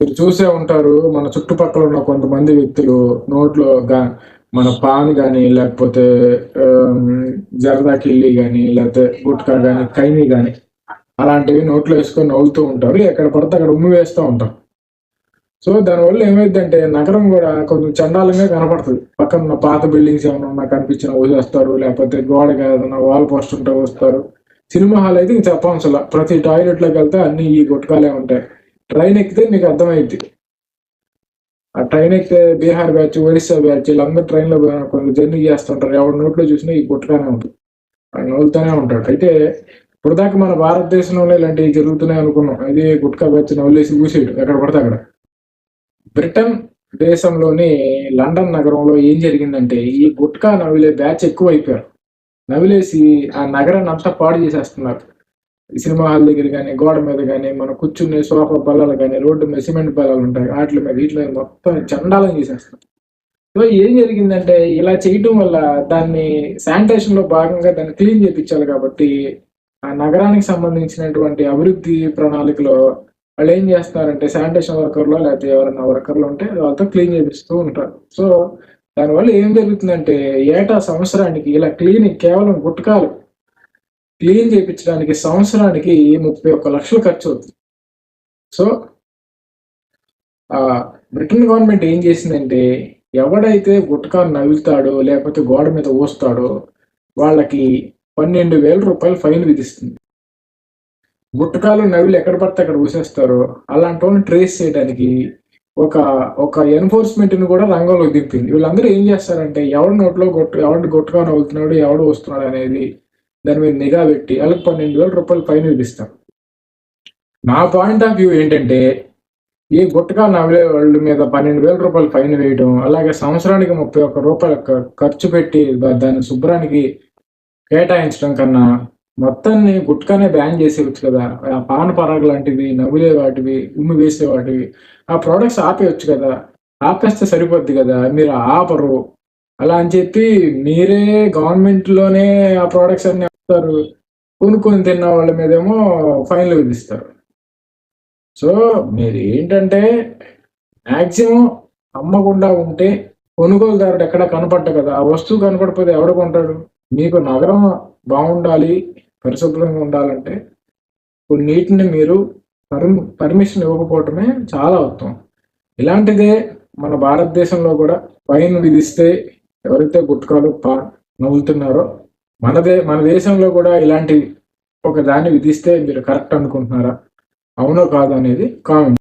మీరు చూసే ఉంటారు మన చుట్టుపక్కల ఉన్న కొంతమంది వ్యక్తులు నోట్లో గా మన పాన్ కానీ లేకపోతే జరదా కిల్లి కానీ లేకపోతే గుట్కా కానీ కైని కానీ అలాంటివి నోట్లో వేసుకొని నవ్వుతూ ఉంటారు. ఎక్కడ పడితే అక్కడ ఉమ్మి వేస్తూ ఉంటారు సో దానివల్ల ఏమైందంటే నగరం కూడా కొంచెం చండాలంగా కనపడుతుంది. పక్కన ఉన్న పాత బిల్డింగ్స్ ఏమైనా ఉన్నా కనిపించిన వదిలేస్తారు లేకపోతే గోడకి ఏదైనా వాల్ పోస్ట్ ఉంటే వస్తారు. సినిమా హాల్ అయితే ఇంక చెప్పవసలా ప్రతి టాయిలెట్లోకి వెళ్తే అన్ని ఈ గుట్కాలే ఉంటాయి. ట్రైన్ ఎక్కితే మీకు అర్థమైద్ది. ఆ ట్రైన్ ఎక్కితే బీహార్ బ్యాచ్ ఒరిస్సా బ్యాచ్ వీళ్ళందరూ ట్రైన్లో కొన్ని జర్నీ చేస్తుంటారు. ఎవరి నోట్లో చూసినా ఈ గుట్కానే ఉంటుంది. ఆయన నవ్వుతూనే ఉంటాడు. అయితే ఇప్పుడు మన భారతదేశంలోనే ఇలాంటివి జరుగుతున్నాయి అనుకున్నాం. అది గుట్కా బ్యాచ్ నవ్వులేసి ఊసేయడు ఎక్కడ పడితే అక్కడ. బ్రిటన్ దేశంలోని లండన్ నగరంలో ఏం జరిగిందంటే ఈ గుట్కా నవిలే బ్యాచ్ ఎక్కువ అయిపోయారు నవిలేసి ఆ నగరాన్ని అంతా పాడు చేసేస్తున్నారు. సినిమా హాల్ దగ్గర కానీ గోడ మీద కానీ మనం కూర్చునే సోఫా బల్లలు కానీ రోడ్డు మీద సిమెంట్ బల్లలు ఉంటాయి వాటి మీద వీటి మీద మొత్తం చండాలం చేసేస్తాం. సో ఏం జరిగిందంటే ఇలా చేయటం వల్ల దాన్ని శానిటేషన్లో భాగంగా దాన్ని క్లీన్ చేయించాలి కాబట్టి ఆ నగరానికి సంబంధించినటువంటి అభివృద్ధి ప్రణాళికలో వాళ్ళు ఏం చేస్తారంటే శానిటేషన్ వర్కర్లో లేకపోతే ఎవరైనా వర్కర్లు ఉంటే వాళ్ళతో క్లీన్ చేపిస్తూ ఉంటారు. సో దానివల్ల ఏం జరుగుతుందంటే ఏటా సంవత్సరానికి ఇలా క్లీనింగ్ కేవలం గుట్కాలు క్లీన్ చేయించడానికి సంవత్సరానికి ముప్పై ఒక్క లక్షలు ఖర్చు అవుతుంది. సో బ్రిటన్ గవర్నమెంట్ ఏం చేసిందంటే ఎవడైతే గుట్కా నవ్వుతాడో లేకపోతే గోడ మీద ఓస్తాడో వాళ్ళకి పన్నెండు వేల రూపాయలు ఫైన్ విధిస్తుంది. గుట్టకాలు నవ్వులు ఎక్కడ పడితే అక్కడ ఊసేస్తారో అలాంటి వాళ్ళని ట్రేస్ చేయడానికి ఒక ఒక ఎన్ఫోర్స్మెంట్ని కూడా రంగంలోకి దింపింది. వీళ్ళందరూ ఏం చేస్తారంటే ఎవడి నోట్లో గొట్టు ఎవడు గుట్టగా నవ్వుతున్నాడు ఎవడు వస్తున్నాడు అనేది దాని మీద నిఘా పెట్టి వాళ్ళకి పన్నెండు వేల రూపాయలు ఫైన్ విధిస్తారు. నా పాయింట్ ఆఫ్ వ్యూ ఏంటంటే ఈ గుట్టగా నవ్వే వాళ్ళ మీద పన్నెండు వేల రూపాయలు ఫైన్ వేయడం అలాగే సంవత్సరానికి ముప్పై ఒక్క రూపాయలు ఖర్చు పెట్టి దాన్ని దాని శుభ్రానికి కేటాయించడం కన్నా మొత్తాన్ని గుట్కానే బ్యాన్ చేసేవచ్చు కదా. ఆ పాన పరాగ్ లాంటివి నవ్వులే వాటివి ఉమ్మి వేసే వాటివి ఆ ప్రోడక్ట్స్ ఆపేయచ్చు కదా. ఆపేస్తే సరిపోద్ది కదా. మీరు ఆపరు. అలా అని చెప్పి మీరే గవర్నమెంట్లోనే ఆ ప్రోడక్ట్స్ అన్ని అమ్ముతారు. కొనుక్కొని తిన్న వాళ్ళ మీదేమో ఫైన్లు విధిస్తారు. సో మీరు ఏంటంటే మ్యాక్సిమం అమ్మకుండా ఉంటే కొనుగోలుదారుడు ఎక్కడ కనపడ్డ కదా ఆ వస్తువు కనపడిపోతే ఎవడు కొంటాడు మీకు నగరం బాగుండాలి పరిశుభ్రంగా ఉండాలంటే కొన్నిటిని మీరు పర్మి పర్మిషన్ ఇవ్వకపోవటమే చాలా ఉత్తమం. ఇలాంటిదే మన భారతదేశంలో కూడా ఫైన్ విధిస్తే ఎవరైతే గుట్కాలు పా నవ్వుతున్నారో మనదే మన దేశంలో కూడా ఇలాంటి ఒక దాన్ని విధిస్తే మీరు కరెక్ట్ అనుకుంటున్నారా? అవునో కాదు అనేది కామెంట్